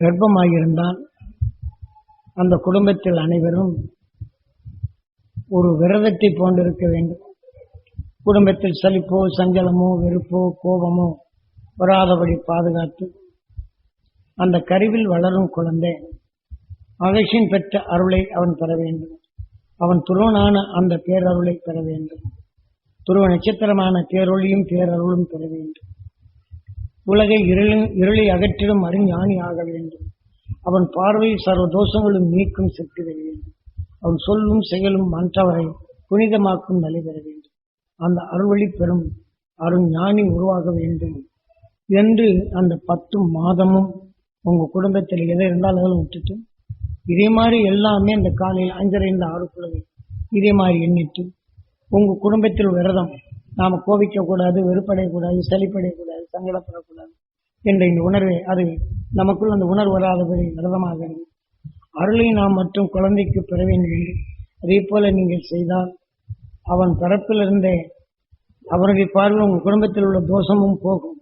கர்ப்பமாகியிருந்தால் அந்த குடும்பத்தில் அனைவரும் ஒரு விரதத்தை போன்றிருக்க வேண்டும். குடும்பத்தில் சலிப்போ சஞ்சலமோ வெறுப்போ கோபமோ வராதபடி பாதுகாத்து அந்த கருவில் வளரும் குழந்தை மகேஷின் பெற்ற அருளை அவன் பெற வேண்டும். அவன் துருவனான அந்த பேரருளை பெற வேண்டும். துருவ நட்சத்திரமான பேரொழியும் பேரருளும் பெற வேண்டும். உலகை இருளின் இருளை அகற்றிடும் அறிஞானி ஆக வேண்டும். அவன் பார்வையில் சர்வ தோஷங்களும் நீக்கும் சக்தி பெற வேண்டும். அவன் சொல்லும் செயலும் மற்றவரை புனிதமாக்கும் நிலை பெற வேண்டும். அந்த அருள்வழி பெறும் அருஞ்ஞானி உருவாக வேண்டும் என்று அந்த பத்து மாதமும் உங்க குடும்பத்தில் எதை இருந்தாலும் அதெல்லாம் விட்டுட்டு இதே மாதிரி எல்லாமே அந்த காலையில் அஞ்சரைந்து ஆறு ஆறுக்குள்ளது இதே மாதிரி எண்ணிட்டு உங்க குடும்பத்தில் விரதம் நாம கோபிக்க கூடாது வெறுப்படையக்கூடாது சளிப்படையக்கூடாது சங்கடப்படக்கூடாது என்ற இந்த உணர்வை அது நமக்குள் அந்த உணர்வு வராதபடி விரதமாக அருளை நாம் மற்றும் குழந்தைக்கு பெற வேண்டும் என்று. அதே போல நீங்கள் செய்தால் அவன் பிறப்பிலிருந்தே அவருடைய பார்வை உங்கள் குடும்பத்தில் உள்ள தோஷமும் போகும்.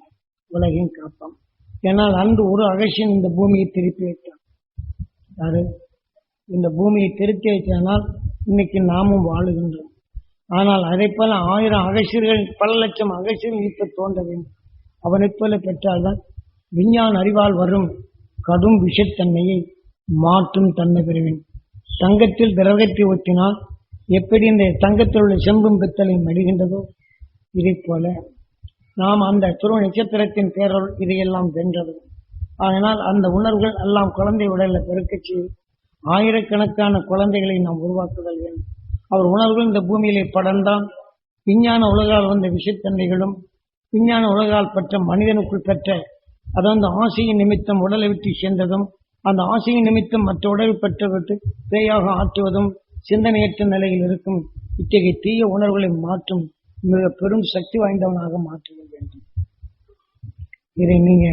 உலகையும் காப்பான் ஏன்னால் அன்று ஒரு அகசியன் இந்த பூமியை திருப்பி வைத்தான். யாரு? இந்த பூமியை திருத்தி வைத்தனால் இன்னைக்கு நாமும் வாழுகின்றோம். ஆனால் அதை போல ஆயிரம் அகசியர்கள் பல லட்சம் அகசியர்கள் இப்ப தோன்ற வேண்டும். அவனைப் போல பெற்றால்தான் விஞ்ஞான அறிவால் வரும் கடும் விஷத்தன்மையை மாற்றும் தன்மை பெறுவேன். தங்கத்தில் திரவத்தை ஒத்தினால் எப்படி இந்த தங்கத்தில் உள்ள செம்பும் பித்தலை மடிகின்றதோ இதை போல நாம் அந்த துருவ நட்சத்திரத்தின் பேரல் இதையெல்லாம் வென்றது. அதனால் அந்த உணர்வுகள் எல்லாம் குழந்தை உடலில் பெருக்கச் செய்து ஆயிரக்கணக்கான குழந்தைகளை நாம் உருவாக்குதல் வேண்டும். அவர் உணர்வுகள் இந்த பூமியிலே படர்ந்தான் விஞ்ஞான உலகால் வந்த விஷத்தன்மைகளும் விஞ்ஞான உலகால் பெற்ற மனிதனுக்குள் பெற்ற அதாவது ஆசையின் நிமித்தம் உடலை விட்டு சேர்ந்ததும் அந்த ஆசையின் நிமித்தம் மற்ற உடலை பெற்றவற்று பேயாக ஆற்றுவதும் சிந்தனையற்ற நிலையில் இருக்கும். இத்தகைய தீய உணர்வுகளை மாற்றும் மிக பெரும் சக்தி வாய்ந்தவனாக மாற்ற வேண்டும். இதை நீங்க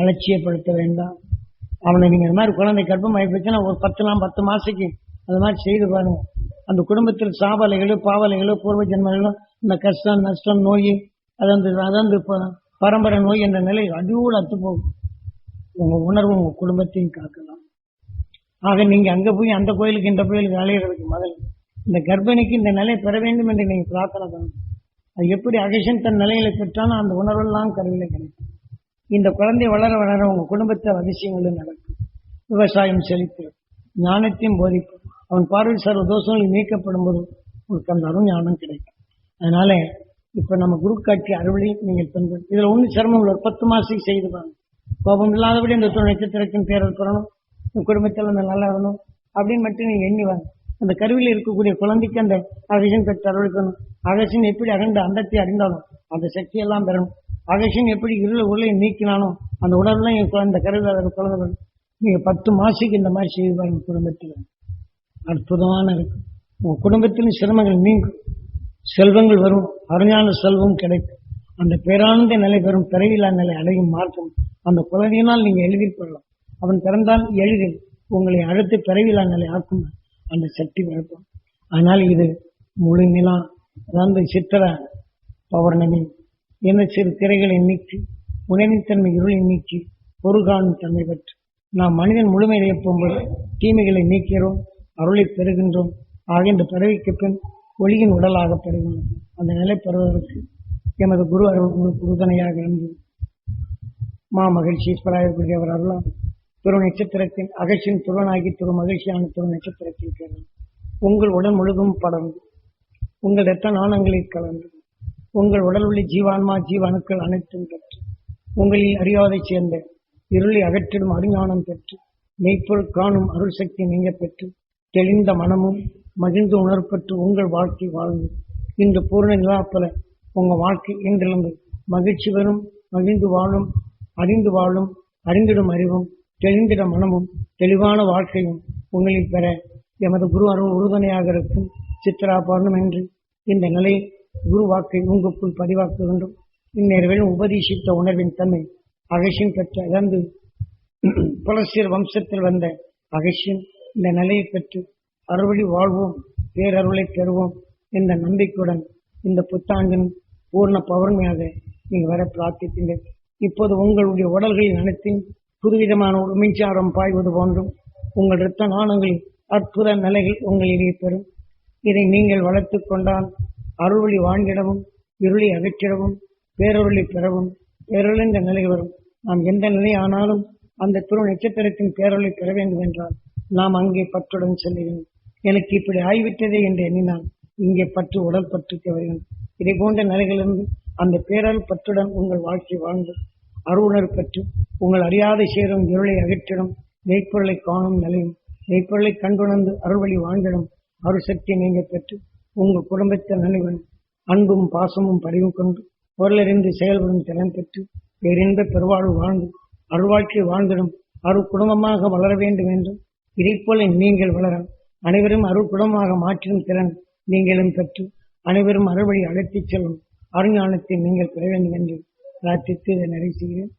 அலட்சியப்படுத்த வேண்டாம். அவனை நீங்க இந்த மாதிரி குழந்தை கர்ப்பம் போச்சுன்னா ஒரு பத்து நாள் பத்து மாசத்துக்கு அந்த மாதிரி செய்து பாருங்க. அந்த குடும்பத்தில் சாவலைகளோ பாவலைகளோ பூர்வ ஜென்மங்களோ இந்த கஷ்டம் நஷ்டம் நோய் அதாவது அதாவது பரம்பரை நோய் என்ற நிலை அடியோடு அத்து போகும். உங்க உணர்வு உங்க குடும்பத்தையும் காக்கலாம். ஆக நீங்க அங்க போய் அந்த கோயிலுக்கு இந்த கோயிலுக்கு அலையிறதுக்கு முதல் இந்த கர்ப்பிணிக்கு இந்த நிலை பெற வேண்டும் என்று நீங்க பிரார்த்தனை பண்ணணும். அது எப்படி அகேஷன் தன் நிலையில பெற்றாலும் அந்த உணர்வெல்லாம் கருவில கிடைக்கும். இந்த குழந்தை வளர வளர உங்க குடும்பத்தில் அதிசயங்களும் நடக்கும். விவசாயம் செழிப்பு ஞானத்தையும் போதிப்பு அவன் பார்வை சர்வ தோஷங்கள் நீக்கப்படும் போது உங்களுக்கு அந்த அருள் ஞானம் கிடைக்கும். அதனால இப்ப நம்ம குரு காட்சி அறுவடை நீங்கள் தந்து இதுல ஒண்ணு சிரமம் இல்லை. ஒரு பத்து மாசத்துக்கு செய்து பாருங்க. கோபம் இல்லாதபடி இந்த துணை நட்சத்திரத்தின் பேரல் பெறணும் உங்க குடும்பத்தில் அந்த நல்லா வரணும் அப்படின்னு மட்டும் நீங்க எண்ணி வாங்க. அந்த கருவியில் இருக்கக்கூடிய குழந்தைக்கு அந்த அகசின் பெற்று அருளிக்கணும் அகசின் எப்படி அகண்ட அண்டத்தை அறிந்தாலும் அந்த சக்தி எல்லாம் பெறணும். அகசின் எப்படி இருள உருளை நீக்கினாலும் அந்த உடல்லாம் என் குழந்தை கருவில் அதை குழந்தை வரும் நீங்க பத்து மாசத்துக்கு இந்த மாதிரி செய்வாங்க குடும்பத்தில். அற்புதமான இருக்கும் உங்க குடும்பத்திலும் சிரமங்கள் நீங்கும். செல்வங்கள் வரும். அருஞான செல்வம் கிடைக்கும். அந்த பேரானந்த நிலை பெறும் பிறவில்லா நிலை அடையும் மாற்றம் அந்த குழந்தையினால் நீங்கள் எழுதிக் கொள்ளலாம். அவன் பிறந்தால் எளிதில் உங்களை அடுத்து பிறவிலா நிலை ஆக்கும் அந்த சக்தி பிறக்கும் ஆனால் இது முழு நிலா அதாவது சித்திர பௌர்ணமி. என்ன சிறு திரைகளை நீக்கி உணர்வித்தன்மை இருளை நீக்கி ஒரு காணும் தன்மை பெற்று நாம் மனிதன் முழுமையை போகும்போது தீமைகளை நீக்கிறோம் அருளை பெறுகின்றோம். ஆக இந்த பிறவிக்கு பின் ஒளியின் உடலாக பெறுகின்றோம் அந்த நிலை பெறுவதற்கு எமது குரு அருள் உங்களுக்கு உறுதுணையாக இருந்து மா மகிழ்ச்சி ஈஸ்வராயக்கூடியவர் அருளாம் துரு நட்சத்திரத்தின் அகழ்ச்சியின் துருவனாகி துரு மகிழ்ச்சியான திரு நட்சத்திரத்தின் பேர் உங்கள் உடல் முழுதும் படர்ந்து உங்கள் இரத்த நாணங்களில் கலந்து உங்கள் உடல் உள்ள ஜீவான்மா ஜீவாணுக்கள் அனைத்தும் பெற்று உங்களில் அறியாதை சேர்ந்த இருளை அகற்றிடும் அறிஞானம் பெற்று மெய்ப்பொருள் காணும் அருள் சக்தி நீங்க பெற்று தெளிந்த மனமும் மகிழ்ந்து உணர்பெற்று உங்கள் வாழ்க்கை வாழ்ந்து. இந்த பூர்ண நிலாப்பல உங்கள் வாழ்க்கை இன்றிலிருந்து மகிழ்ச்சி வரும் மகிழ்ந்து வாழும் அறிந்து வாழும் அறிந்திடும் அறிவும் தெளிந்திட மனமும் தெளிவான வாழ்க்கையும் உங்களில் பெற எமது குரு அருள் உறுதுணையாக இருக்கும் சித்ரா பௌர்ணம் என்று இந்த நிலை குரு வாக்கை உங்களுக்குள் பதிவாக்குகின்றோம் இந்நேரவில் உபதேசித்த உணர்வின் தன்மை அகசியம் பெற்ற இறந்து புலசியர் வம்சத்தில் வந்த அகசியம் இந்த நிலையை பெற்று அறுவழி வாழ்வோம் பேரருளை பெறுவோம் என்ற நம்பிக்கையுடன் இந்த புத்தாண்டின் பூர்ண பௌர்ணமியாக நீங்கள் வர பிரார்த்திக்கின்றேன். இப்போது உங்களுடைய உடல்களில் அனைத்தையும் புதுவிதமான ஒரு மின்சாரம் பாய்வது போன்றும் உங்கள் இரத்த நாணங்களில் அற்புத நிலைகள் உங்களிடையே பெறும். இதை நீங்கள் வளர்த்து கொண்டால் அருள்வழி வாழ்ந்திடவும் இருளை அகற்றிடவும் பேரருளை பெறவும் பேரொழிந்த நிலை வரும். நாம் எந்த நிலை ஆனாலும் அந்த துரு நட்சத்திரத்தின் பேரொழி பெற வேண்டும் என்றால் நாம் அங்கே பற்றுடன் செல்லுகிறோம். எனக்கு இப்படி ஆய்விட்டதே என்று எண்ணினால் இங்கே பற்று உடல் பற்றுக்கு வருகிறோம் இதை போன்ற நிலைகளிலிருந்து அந்த பேரல் பற்றுடன் உங்கள் வாழ்க்கை வாழ்ந்து அருவுணர் பெற்று உங்கள் அறியாத சேரும் இருளை அகற்றிடும் மெய்ப்பொருளை காணும் நிலையும் மெய்ப்பொருளை கண்டுணர்ந்து அருள்வழி வாழ்ந்திடும் அருள் சக்தியை நீங்கள் பெற்று உங்கள் குடும்பத்தின் நினைவன் அன்பும் பாசமும் பரிவும் கொண்டு பொருளறிந்து செயல்படும் திறன் பெற்று பேரின்ப பெருவாழ்வு வாழ்ந்து அருள்வாழ்க்கை வாழ்ந்திடும் அருள் குடும்பமாக வளர வேண்டும் என்றும் இதைப்போல நீங்கள் வளர அனைவரும் அருள் மாற்றும் திறன் நீங்களும் பெற்று அனைவரும் அறுவழி அழைத்துச் செல்லும் அருஞானத்தை நீங்கள் பெற வேண்டும் என்று பிரார்த்தித்து இதை நிறைவு செய்கிறேன்.